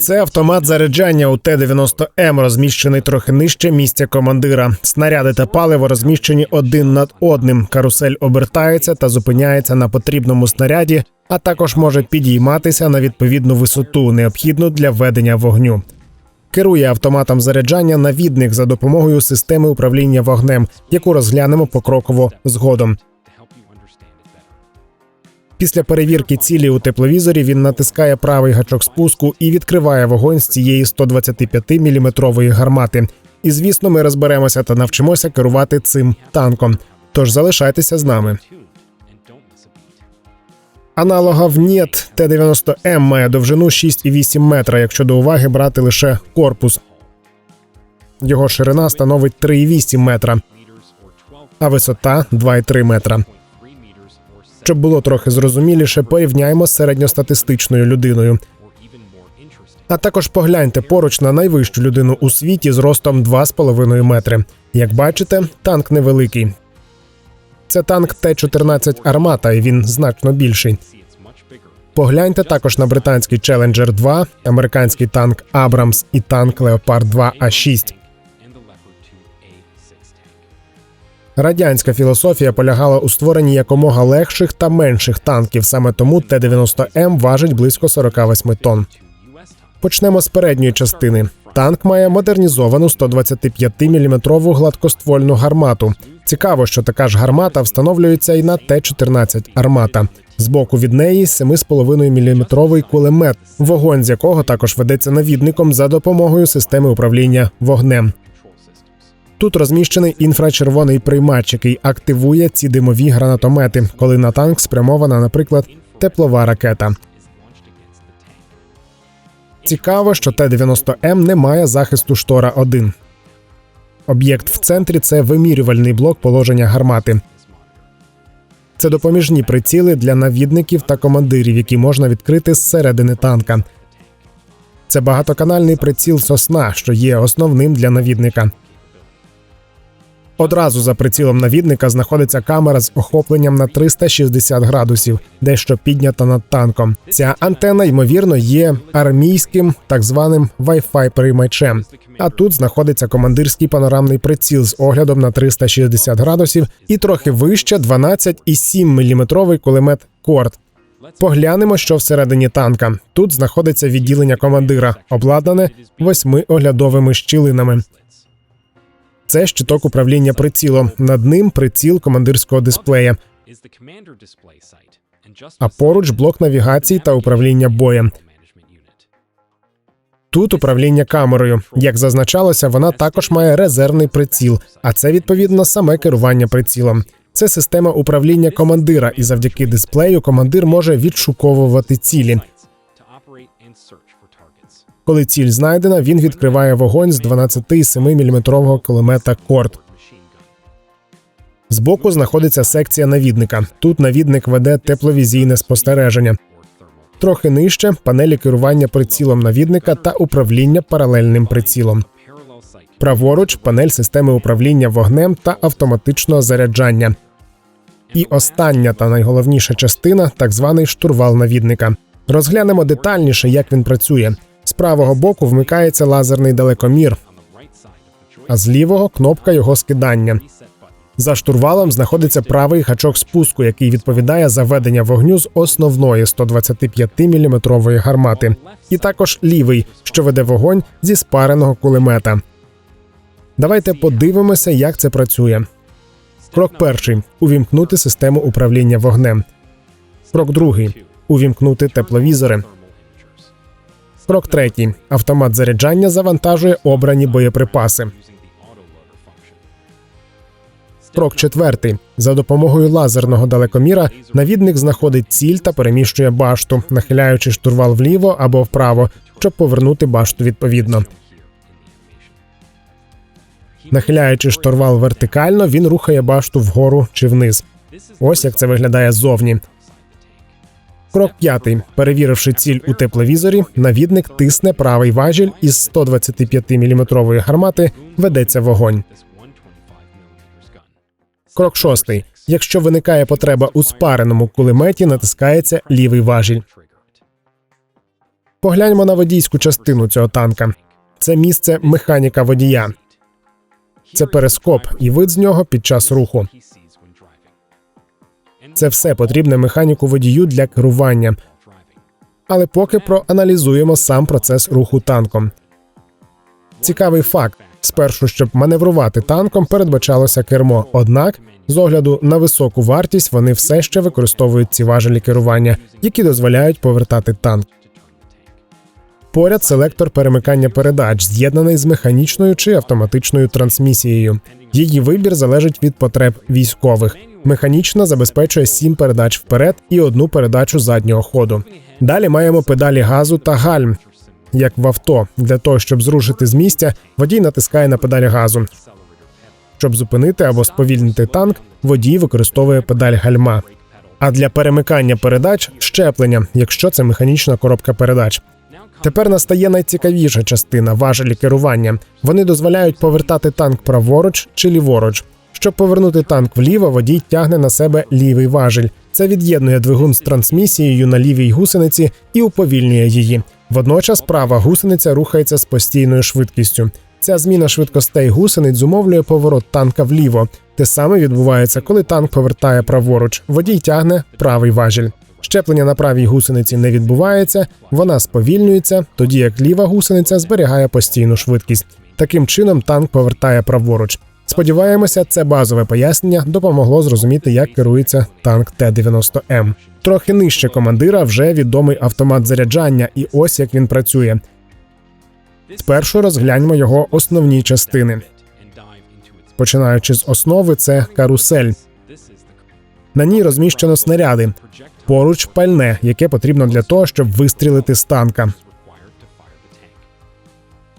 Це автомат заряджання у Т-90М, розміщений трохи нижче місця командира. Снаряди та паливо розміщені один над одним. Карусель обертається та зупиняється на потрібному снаряді, а також може підійматися на відповідну висоту, необхідну для ведення вогню. Керує автоматом заряджання навідник за допомогою системи управління вогнем, яку розглянемо покроково згодом. Після перевірки цілі у тепловізорі він натискає правий гачок спуску і відкриває вогонь з цієї 125-мм гармати. І звісно, ми розберемося та навчимося керувати цим танком. Тож залишайтеся з нами. Аналогов нет. Т-90М має довжину 6,8 метра, якщо до уваги брати лише корпус. Його ширина становить 3,8 метра, а висота 2,3 метра. Щоб було трохи зрозуміліше, порівняємо з середньостатистичною людиною. А також погляньте поруч на найвищу людину у світі з ростом 2,5 метри. Як бачите, танк невеликий. Це танк Т-14 Армата, і він значно більший. Погляньте також на британський Challenger 2, американський танк Абрамс і танк Leopard 2 А6. Радянська філософія полягала у створенні якомога легших та менших танків. Саме тому Т-90М важить близько 48 тонн. Почнемо з передньої частини. Танк має модернізовану 125-мм гладкоствольну гармату. Цікаво, що така ж гармата встановлюється і на Т-14 армата. Збоку від неї 7,5-мм кулемет, вогонь з якого також ведеться навідником за допомогою системи управління вогнем. Тут розміщений інфрачервоний приймач, який активує ці димові гранатомети, коли на танк спрямована, наприклад, теплова ракета. Цікаво, що Т-90М не має захисту штора 1 Об'єкт в центрі це вимірювальний блок положення гармати. Це допоміжні приціли для навідників та командирів, які можна відкрити зсередини танка. Це багатоканальний приціл сосна, що є основним для навідника. Одразу за прицілом навідника знаходиться камера з охопленням на 360 градусів, дещо піднята над танком. Ця антена, ймовірно, є армійським так званим Wi-Fi приймачем. А тут знаходиться командирський панорамний приціл з оглядом на 360 градусів і трохи вище 12,7 мм кулемет Корт. Поглянемо, що всередині танка. Тут знаходиться відділення командира, обладнане восьми оглядовими щілинами. Це щиток управління прицілом. Над ним приціл командирського дисплея, а поруч блок навігації та управління боєм. Тут управління камерою. Як зазначалося, вона також має резервний приціл, а це відповідно саме керування прицілом. Це система управління командира, і завдяки дисплею командир може відшуковувати цілі. Коли ціль знайдена, він відкриває вогонь з 12,7-мм кулемета Корт. Збоку знаходиться секція навідника. Тут навідник веде тепловізійне спостереження. Трохи нижче панелі керування прицілом навідника та управління паралельним прицілом. Праворуч панель системи управління вогнем та автоматичного заряджання. І остання та найголовніша частина так званий штурвал навідника. Розглянемо детальніше, як він працює. З правого боку вмикається лазерний далекомір, а з лівого кнопка його скидання. За штурвалом знаходиться правий гачок спуску, який відповідає за ведення вогню з основної 125-мм гармати, і також лівий, що веде вогонь зі спареного кулемета. Давайте подивимося, як це працює. Крок перший увімкнути систему управління вогнем. Крок другий увімкнути тепловізори. Крок третій. Автомат заряджання завантажує обрані боєприпаси. Крок четвертий. За допомогою лазерного далекоміра навідник знаходить ціль та переміщує башту, нахиляючи штурвал вліво або вправо, щоб повернути башту відповідно. Нахиляючи штурвал вертикально, він рухає башту вгору чи вниз. Ось як це виглядає ззовні. Крок п'ятий. Перевіривши ціль у тепловізорі, навідник тисне правий важіль із 125-мм гармати, ведеться вогонь. Крок шостий. Якщо виникає потреба у спареному кулеметі, натискається лівий важіль. Погляньмо на водійську частину цього танка. Це місце механіка водія. Це перископ і вид з нього під час руху. Це все потрібне механіку водію для керування. Але поки проаналізуємо сам процес руху танком. Цікавий факт: спершу, щоб маневрувати танком, передбачалося кермо. Однак, з огляду на високу вартість, вони все ще використовують ці важелі керування, які дозволяють повертати танк. Поряд селектор перемикання передач, з'єднаний з механічною чи автоматичною трансмісією. Її вибір залежить від потреб військових. Механічна забезпечує сім передач вперед і одну передачу заднього ходу. Далі маємо педалі газу та гальм, як в авто. Для того, щоб зрушити з місця, водій натискає на педаль газу. Щоб зупинити або сповільнити танк, водій використовує педаль гальма. А для перемикання передач щеплення, якщо це механічна коробка передач. Тепер настає найцікавіша частина важелі керування. Вони дозволяють повертати танк праворуч чи ліворуч. Щоб повернути танк вліво, водій тягне на себе лівий важель. Це від'єднує двигун з трансмісією на лівій гусениці і уповільнює її. Водночас права гусениця рухається з постійною швидкістю. Ця зміна швидкостей гусениць зумовлює поворот танка вліво. Те саме відбувається, коли танк повертає праворуч. Водій тягне правий важіль. Щеплення на правій гусениці не відбувається, вона сповільнюється, тоді як ліва гусениця зберігає постійну швидкість. Таким чином танк повертає праворуч. Сподіваємося, це базове пояснення допомогло зрозуміти, як керується танк Т-90М. Трохи нижче командира вже відомий автомат заряджання, і ось як він працює. Спершу розгляньмо його основні частини. Починаючи з основи, це карусель. На ній розміщено снаряди. Поруч пальне, яке потрібно для того, щоб вистрілити з танка.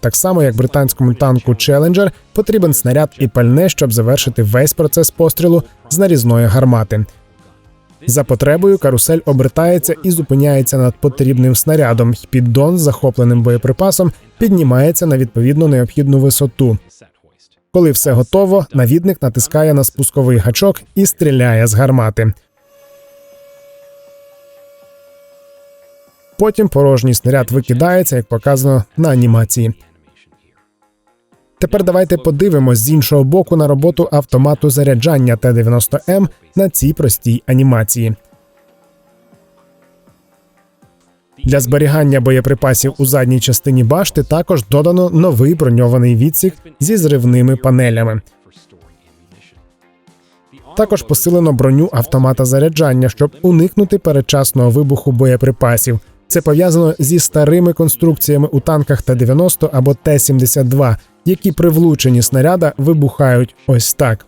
Так само, як британському танку Challenger, потрібен снаряд і пальне, щоб завершити весь процес пострілу з нарізної гармати. За потребою карусель обертається і зупиняється над потрібним снарядом. Піддон з захопленим боєприпасом піднімається на відповідну необхідну висоту. Коли все готово, навідник натискає на спусковий гачок і стріляє з гармати. Потім порожній снаряд викидається, як показано на анімації. Тепер давайте подивимось з іншого боку на роботу автомату заряджання Т-90М на цій простій анімації. Для зберігання боєприпасів у задній частині башти також додано новий броньований відсік зі зривними панелями. Також посилено броню автомата заряджання, щоб уникнути передчасного вибуху боєприпасів. Це пов'язано зі старими конструкціями у танках Т-90 або Т-72, які при влученні снаряда вибухають ось так.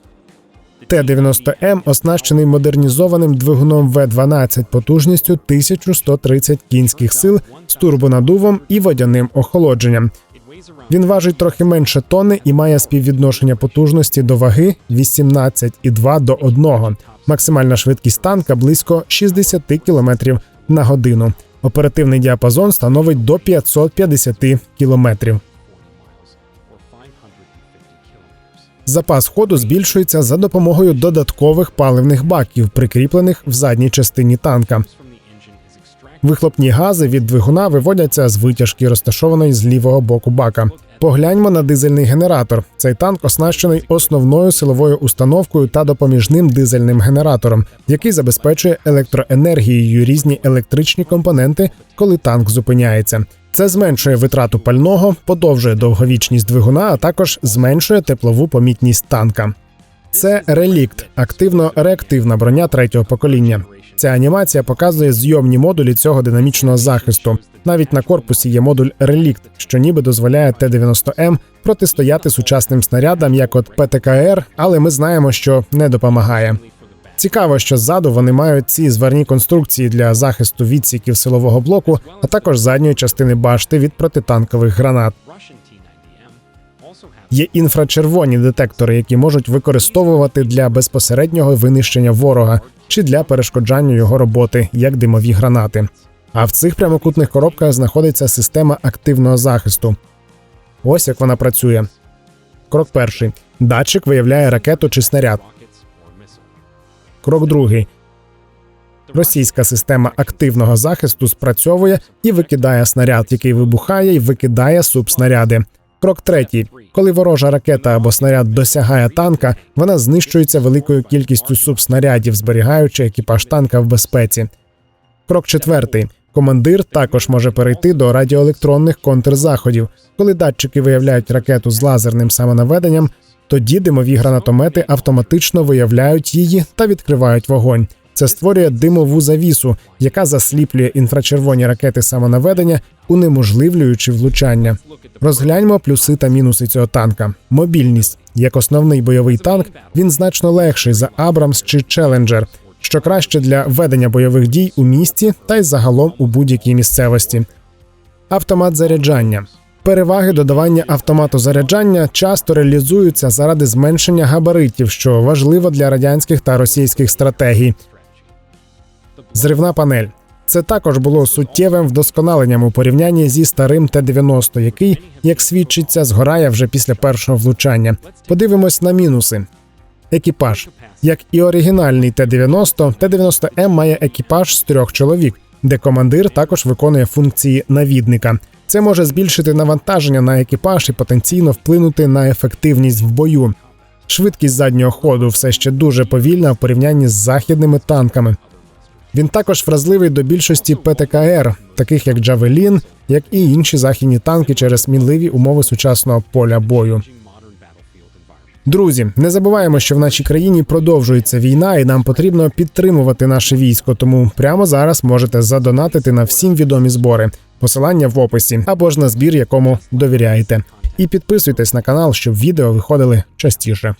Т-90М оснащений модернізованим двигуном В-12 потужністю 1130 кінських сил з турбонадувом і водяним охолодженням. Він важить трохи менше тонни і має співвідношення потужності до ваги 18,2 до 1. Максимальна швидкість танка близько 60 км на годину. Оперативний діапазон становить до 550 кілометрів. Запас ходу збільшується за допомогою додаткових паливних баків, прикріплених в задній частині танка. Вихлопні гази від двигуна виводяться з витяжки, розташованої з лівого боку бака. Погляньмо на дизельний генератор. Цей танк оснащений основною силовою установкою та допоміжним дизельним генератором, який забезпечує електроенергією різні електричні компоненти, коли танк зупиняється. Це зменшує витрату пального, подовжує довговічність двигуна, а також зменшує теплову помітність танка. Це релікт, активно-реактивна броня третього покоління. Ця анімація показує зйомні модулі цього динамічного захисту. Навіть на корпусі є модуль релікт, що ніби дозволяє Т-90М протистояти сучасним снарядам, як от ПТКР, але ми знаємо, що не допомагає. Цікаво, що ззаду вони мають ці зварні конструкції для захисту відсіків силового блоку, а також задньої частини башти від протитанкових гранат. Є інфрачервоні детектори, які можуть використовувати для безпосереднього винищення ворога чи для перешкоджання його роботи, як димові гранати. А в цих прямокутних коробках знаходиться система активного захисту. Ось як вона працює. Крок перший: датчик виявляє ракету чи снаряд. Крок другий. Російська система активного захисту спрацьовує і викидає снаряд, який вибухає і викидає субснаряди. Крок третій: коли ворожа ракета або снаряд досягає танка, вона знищується великою кількістю субснарядів, зберігаючи екіпаж танка в безпеці. Крок четвертий. Командир також може перейти до радіоелектронних контрзаходів. Коли датчики виявляють ракету з лазерним самонаведенням, тоді димові гранатомети автоматично виявляють її та відкривають вогонь. Це створює димову завісу, яка засліплює інфрачервоні ракети самонаведення, унеможливлюючи влучання. Розгляньмо плюси та мінуси цього танка. Мобільність як основний бойовий танк, він значно легший за Абрамс чи Челенджер, що краще для ведення бойових дій у місті та й загалом у будь-якій місцевості. Автомат заряджання. Переваги додавання автомату заряджання часто реалізуються заради зменшення габаритів, що важливо для радянських та російських стратегій. Зривна панель. Це також було суттєвим вдосконаленням у порівнянні зі старим Т-90, який, як свідчиться, згорає вже після першого влучання. Подивимось на мінуси. Екіпаж. Як і оригінальний Т-90, Т-90М має екіпаж з трьох чоловік, де командир також виконує функції навідника. Це може збільшити навантаження на екіпаж і потенційно вплинути на ефективність в бою. Швидкість заднього ходу все ще дуже повільна в порівнянні з західними танками. Він також вразливий до більшості ПТКР, таких як Джавелін, як і інші західні танки через мінливі умови сучасного поля бою. Друзі, не забуваємо, що в нашій країні продовжується війна, і нам потрібно підтримувати наше військо. Тому прямо зараз можете задонатити на всім відомі збори. Посилання в описі або ж на збір, якому довіряєте. І підписуйтесь на канал, щоб відео виходили частіше.